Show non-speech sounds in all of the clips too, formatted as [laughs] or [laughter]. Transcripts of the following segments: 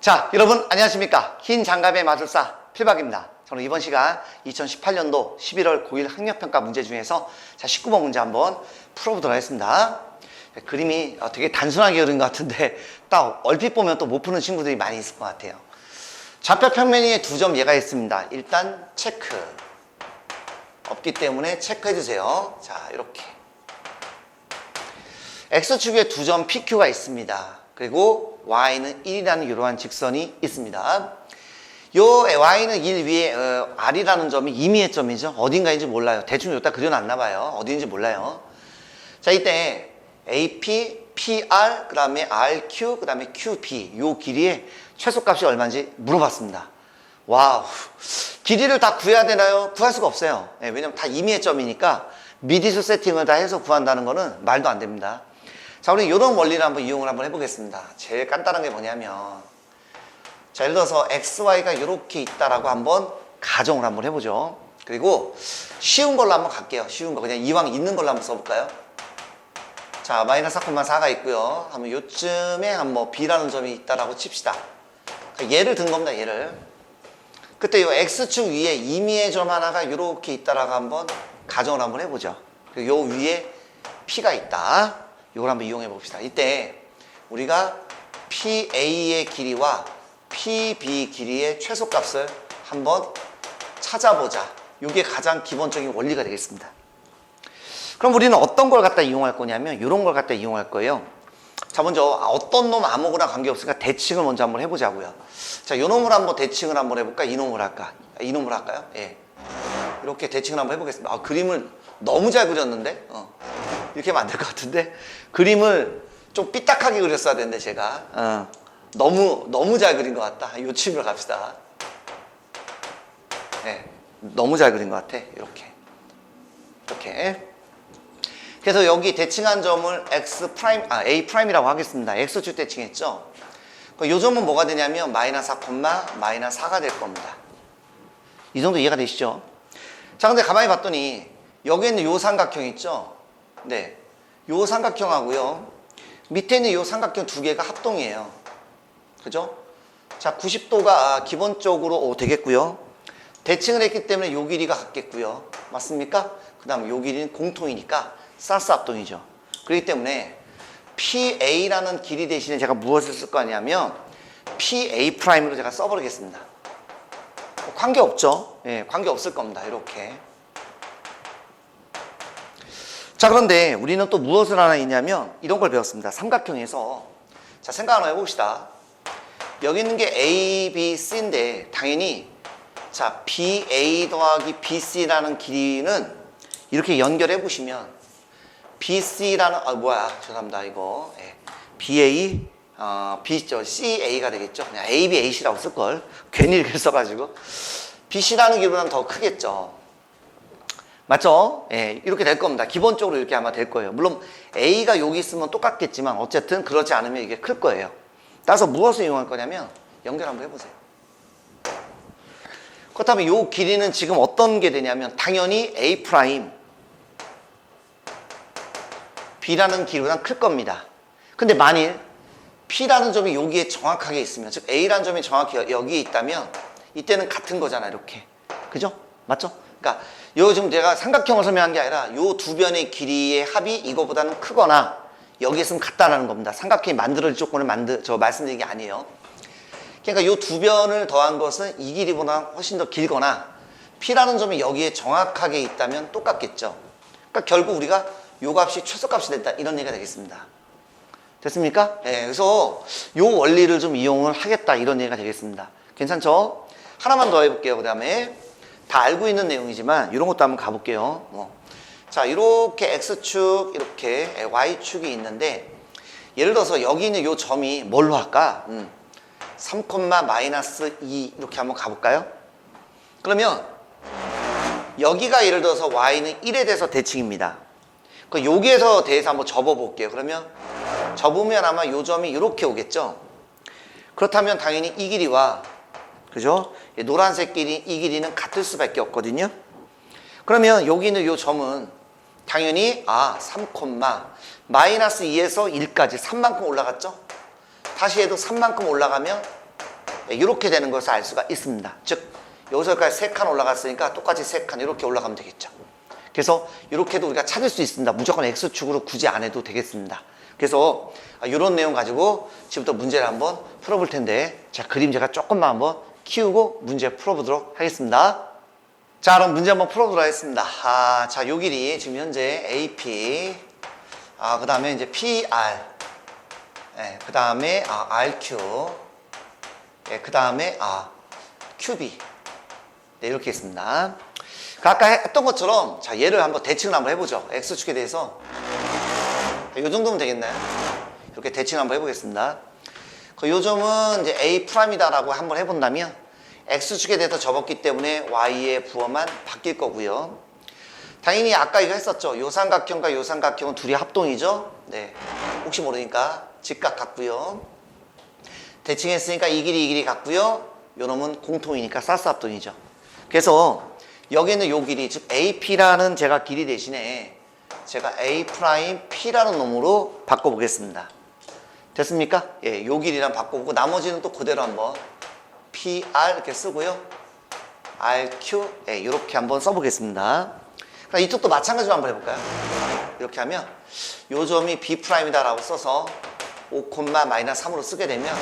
자, 여러분 안녕하십니까? 흰 장갑의 마술사 필박입니다. 저는 이번 시간 2018년도 11월 고1 학력평가 문제 중에서 자, 19번 문제 한번 풀어보도록 하겠습니다. 그림이 어, 되게 단순하게 그린 것 같은데 딱 얼핏 보면 또 못 푸는 친구들이 많이 있을 것 같아요. 좌표 평면 위에 두 점 예가 있습니다. 일단 체크. 없기 때문에 체크해 주세요. 자, 이렇게. X축에 두 점 PQ가 있습니다. 그리고 Y는 1이라는 이러한 직선이 있습니다. 요 Y는 1 위에 어, R이라는 점이 임의의 점이죠. 어딘가인지 몰라요. 대충 여기다 그려놨나 봐요. 어딘지 몰라요. 자, 이때 AP, PR, 그 다음에 RQ, 그 다음에 QP 요 길이의 최소값이 얼마인지 물어봤습니다. 와우. 길이를 다 구해야 되나요? 구할 수가 없어요. 예, 왜냐면 다 임의의 점이니까 미디수 세팅을 다 해서 구한다는 거는 말도 안 됩니다. 자, 우리 이런 원리를 한번 이용을 한번 해보겠습니다. 제일 간단한 게 뭐냐면, 자, 예를 들어서 XY가 이렇게 있다라고 한번 가정을 한번 해보죠. 그리고 쉬운 걸로 한번 갈게요. 쉬운 거. 그냥 이왕 있는 걸로 한번 써볼까요? 자, 마이너스 4,4가 있고요. 하면 요쯤에 한번 B라는 점이 있다라고 칩시다. 얘를 든 겁니다, 얘를. 그때 이 X축 위에 임의의 점 하나가 이렇게 있다라고 한번 가정을 한번 해보죠. 그리고 요 위에 P가 있다. 이걸 한번 이용해 봅시다. 이때 우리가 PA의 길이와 PB 길이의 최소값을 한번 찾아보자. 이게 가장 기본적인 원리가 되겠습니다. 그럼 우리는 어떤 걸 갖다 이용할 거냐면 이런 걸 갖다 이용할 거예요. 자 먼저 어떤 놈 아무거나 관계없으니까 대칭을 먼저 한번 해보자고요. 자 요놈을 한번 대칭을 한번 해볼까? 이놈을 할까? 이놈을 할까요? 예. 이렇게 대칭을 한번 해보겠습니다. 아, 그림을 너무 잘 그렸는데? 어. 이렇게 될것 같은데? 그림을 좀 삐딱하게 그렸어야 되는데 제가 어. 너무 너무 잘 그린 것 같다. 요 칩으로 갑시다. 예. 너무 잘 그린 것 같아. 이렇게. 이렇게. 그래서 여기 대칭한 점을 x 프라임 아 a 프라임이라고 하겠습니다. x축 대칭했죠. 요 점은 뭐가 되냐면 마이너스 4, 마이너스 4가 될 겁니다. 이 정도 이해가 되시죠? 자, 근데 가만히 봤더니 여기 있는 요 삼각형 있죠? 네. 요 삼각형하고요. 밑에 있는 요 삼각형 두 개가 합동이에요. 그죠? 자, 90도가 기본적으로 오, 되겠고요. 대칭을 했기 때문에 요 길이가 같겠고요. 맞습니까? 그 다음 요 길이는 공통이니까 사스 합동이죠. 그렇기 때문에 PA라는 길이 대신에 제가 무엇을 쓸 거냐면 PA 프라임으로 제가 써버리겠습니다. 뭐 관계 없죠? 예, 관계 없을 겁니다. 이렇게. 자, 그런데 우리는 또 무엇을 하나 있냐면 이런 걸 배웠습니다. 삼각형에서. 자, 생각 한번 해봅시다. 여기 있는 게 A, B, C인데 당연히 자, BA 더하기 BC라는 길이는 이렇게 연결해 보시면 BC라는 아 뭐야 죄송합니다 이거 예. BA 어, B 저 CA가 되겠죠 그냥 AB AC라고 쓸 걸 괜히 이렇게 써가지고 BC라는 길보다는 더 크겠죠 맞죠? 예, 이렇게 될 겁니다. 기본적으로 이렇게 아마 될 거예요. 물론 A가 여기 있으면 똑같겠지만 어쨌든 그렇지 않으면 이게 클 거예요. 따라서 무엇을 이용할 거냐면 연결 한번 해보세요. 그렇다면 이 길이는 지금 어떤 게 되냐면 당연히 A 프라임 B라는 길이보다 클 겁니다. 근데 만일 P라는 점이 여기에 정확하게 있으면 즉 A라는 점이 정확히 여- 여기에 있다면 이때는 같은 거잖아 이렇게 그죠? 맞죠? 그러니까 요 지금 제가 삼각형을 설명한 게 아니라 요 두 변의 길이의 합이 이거보다는 크거나 여기 있으면 같다라는 겁니다. 삼각형이 만들어질 조건을 만들 저 말씀드린 게 아니에요. 그러니까 요 두 변을 더한 것은 이 길이보다 훨씬 더 길거나 P라는 점이 여기에 정확하게 있다면 똑같겠죠. 그러니까 결국 우리가 요 값이 최소값이 됐다 이런 얘기가 되겠습니다. 됐습니까? 예, 그래서 요 원리를 좀 이용을 하겠다 이런 얘기가 되겠습니다. 괜찮죠? 하나만 더 해볼게요. 그 다음에 다 알고 있는 내용이지만 이런 것도 한번 가볼게요. 뭐. 자, 이렇게 x축, 이렇게 y축이 있는데 예를 들어서 여기 있는 요 점이 뭘로 할까? 음. 3, 마이너스 2 이렇게 한번 가볼까요? 그러면 여기가 예를 들어서 y는 1에 대해서 대칭입니다. 그 여기에서 대해서 한번 접어볼게요. 그러면 접으면 아마 요 점이 이렇게 오겠죠? 그렇다면 당연히 이 길이와 그죠? 이 노란색 길이 이 길이는 같을 수밖에 없거든요. 그러면 여기 있는 요 점은 당연히 아 3, 마이너스 2에서 1까지 3만큼 올라갔죠? 다시 해도 3만큼 올라가면 이렇게 되는 것을 알 수가 있습니다. 즉 여기서까지 세칸 올라갔으니까 똑같이 세칸 이렇게 올라가면 되겠죠. 그래서 이렇게도 우리가 찾을 수 있습니다. 무조건 X축으로 굳이 안 해도 되겠습니다. 그래서 이런 내용 가지고 지금부터 문제를 한번 풀어볼 텐데 자 그림 제가 조금만 한번 키우고 문제 풀어보도록 하겠습니다. 자 그럼 문제 한번 풀어보도록 하겠습니다. 아, 자, 요 길이 지금 현재 AP 아, 그 다음에 이제 PR 예, 그 다음에 아, RQ 예, 그 다음에 아, QB 네, 이렇게 있습니다. 그 아까 했던 것처럼 자 얘를 한번 대칭을 한번 해보죠. X축에 대해서 이 정도면 되겠나요? 이렇게 대칭 한번 해보겠습니다. 그 요점은 이제 A 프라임이다라고 한번 해본다면 X축에 대해서 접었기 때문에 Y의 부호만 바뀔 거고요. 당연히 아까 이거 했었죠. 요 삼각형과 요 삼각형은 둘이 합동이죠. 네. 혹시 모르니까 직각 같고요. 대칭했으니까 이 길이 이 길이 같고요. 요 놈은 공통이니까 사스 합동이죠. 그래서 여기는 요 길이 즉 AP라는 제가 길이 대신에 제가 A 프라임 P라는 놈으로 바꿔보겠습니다. 됐습니까? 예, 요 길이랑 바꿔보고 나머지는 또 그대로 한번 PR 이렇게 쓰고요. RQ 예, 이렇게 한번 써보겠습니다. 그럼 이쪽도 마찬가지로 한번 해볼까요? 이렇게 하면 요 점이 B 프라임이다라고 써서 5, 마이너스 3으로 쓰게 되면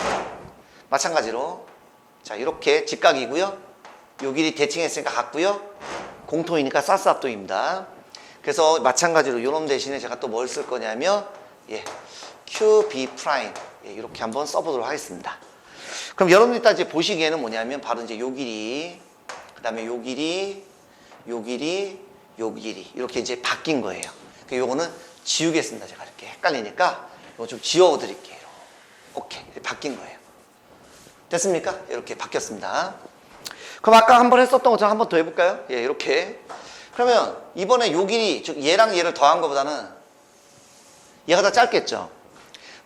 마찬가지로 자 이렇게 직각이고요. 요 길이 대칭했으니까 같고요. 공통이니까 합동입니다. 그래서 마찬가지로 요놈 대신에 제가 또 뭘 쓸 거냐면 예, QB 프라임 예, 이렇게 한번 써보도록 하겠습니다. 그럼 여러분들 이따 이제 보시기에는 뭐냐면 바로 이제 요 길이 그 다음에 요 길이 요 길이 요 길이 이렇게 이제 바뀐 거예요. 그 요거는 지우겠습니다. 제가 이렇게 헷갈리니까 이거 좀 지워 드릴게요. 오케이 바뀐 거예요. 됐습니까? 이렇게 바뀌었습니다. 그럼 아까 한 번 했었던 것처럼 한 번 더 해볼까요? 예, 이렇게. 그러면 이번에 요 길이, 즉 얘랑 얘를 더한 것보다는 얘가 더 짧겠죠.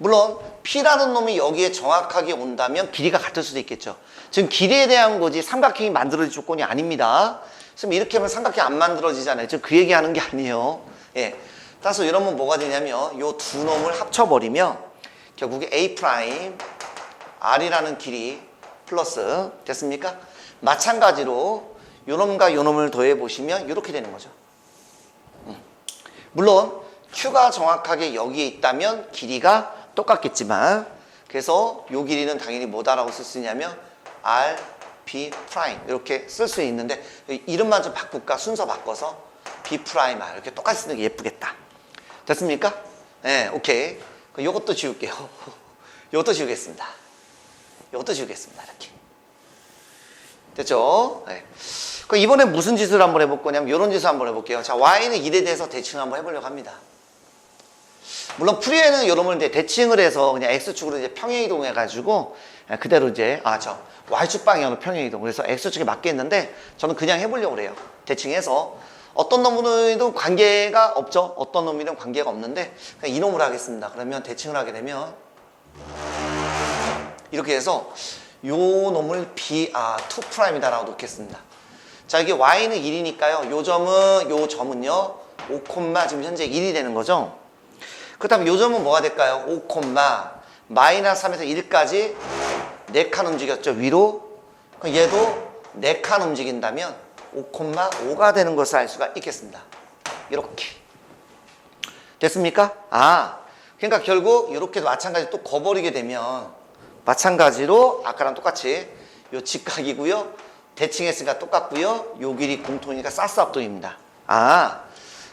물론 P라는 놈이 여기에 정확하게 온다면 길이가 같을 수도 있겠죠. 지금 길이에 대한 거지 삼각형이 만들어질 조건이 아닙니다. 지금 이렇게 하면 삼각형 안 만들어지잖아요. 지금 그 얘기하는 게 아니에요. 예. 따라서 이러면 뭐가 되냐면 요 두 놈을 합쳐버리면 결국에 A 프라임 R이라는 길이 플러스 됐습니까? 마찬가지로 요놈과 요놈을 더해 보시면 이렇게 되는 거죠. 음. 물론 Q가 정확하게 여기에 있다면 길이가 똑같겠지만 그래서 요 길이는 당연히 뭐다라고 쓸 수 있냐면 R, B 프라임 이렇게 쓸 수 있는데 이름만 좀 바꿀까 순서 바꿔서 B 프라임 R 이렇게 똑같이 쓰는 게 예쁘겠다. 됐습니까? 네, 오케이. 그럼 요것도 지울게요. [laughs] 요것도 지우겠습니다. 요것도 지우겠습니다. 이렇게. 됐죠? 네. 그럼 이번에 무슨 짓을 한번 해볼 거냐면 이런 짓을 한번 해볼게요. 자, y는 1에 대해서 대칭 한번 해보려고 합니다. 물론 프리에는 여러분 이제 대칭을 해서 그냥 x축으로 이제 평행 이동해 가지고 그대로 이제 아 저 y축 방향으로 평행 이동 그래서 x축에 맞겠는데 저는 그냥 해보려고 그래요. 대칭해서 어떤 놈이든 관계가 없죠. 어떤 놈이든 관계가 없는데 그냥 이놈을 하겠습니다. 그러면 대칭을 하게 되면 이렇게 해서 요 놈을 B, 아, 2 프라임이다 라고 놓겠습니다. 자, 이게 Y는 1이니까요. 요 점은, 요 점은요, 5, 지금 현재 1이 되는 거죠. 그렇다면 요 점은 뭐가 될까요? 5, 마이너스 3에서 1까지 4칸 움직였죠. 위로. 그럼 얘도 4칸 움직인다면 5, 5가 되는 것을 알 수가 있겠습니다. 이렇게. 됐습니까? 아, 그러니까 결국 이렇게도 마찬가지 또 거버리게 되면 마찬가지로 아까랑 똑같이 요 직각이고요. 대칭했으니까 똑같고요. 요 길이 공통이니까 사스 합동입니다. 아,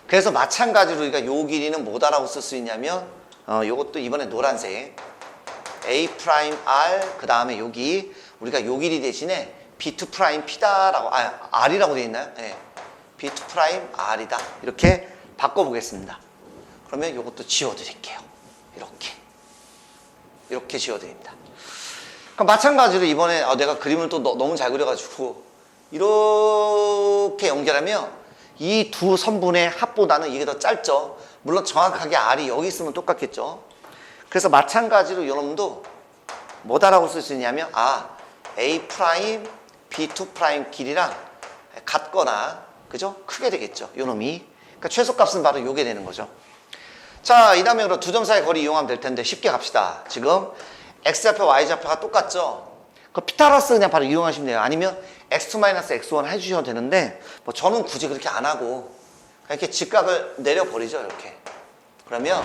그래서 마찬가지로 우리가 요 길이는 뭐다라고 쓸 수 있냐면 어, 요것도 이번에 노란색 A 프라임 R 그 다음에 여기 우리가 요 길이 대신에 B2 프라임 P다라고 아 R이라고 되어 있나요? 네. B2 프라임 R이다 이렇게 바꿔보겠습니다. 그러면 요것도 지워드릴게요. 이렇게 이렇게 지워드립니다. 마찬가지로 이번에 아, 내가 그림을 또 너, 너무 잘 그려가지고 이렇게 연결하면 이 두 선분의 합보다는 이게 더 짧죠. 물론 정확하게 R이 여기 있으면 똑같겠죠. 그래서 마찬가지로 여러분도 뭐다라고 쓸 수 있냐면 아 A 프라임 B2 프라임 길이랑 같거나 그죠? 크게 되겠죠. 요 놈이. 그러니까 최소값은 바로 요게 되는 거죠. 자, 이 다음에 두점 사이 거리 이용하면 될 텐데 쉽게 갑시다. 지금 x좌표, y좌표가 똑같죠? 그 피타고라스 그냥 바로 이용하시면 돼요. 아니면 x2-x1 해주셔도 되는데 뭐 저는 굳이 그렇게 안 하고 이렇게 직각을 내려버리죠. 이렇게. 그러면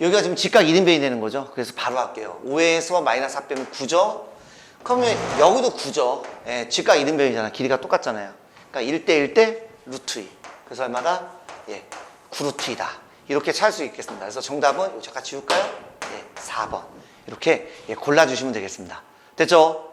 여기가 지금 직각 1인변이 되는 거죠. 그래서 바로 할게요. 5에서 마이너스 4 빼면 9죠. 그러면 여기도 9죠. 예, 직각 1인변이잖아. 길이가 똑같잖아요. 그러니까 1대 1대 루트 2. 그래서 얼마다? 예, 9루트 2다. 이렇게 찾을 수 있겠습니다. 그래서 정답은 잠깐 지울까요? 예, 4번. 이렇게 예, 골라주시면 되겠습니다. 됐죠?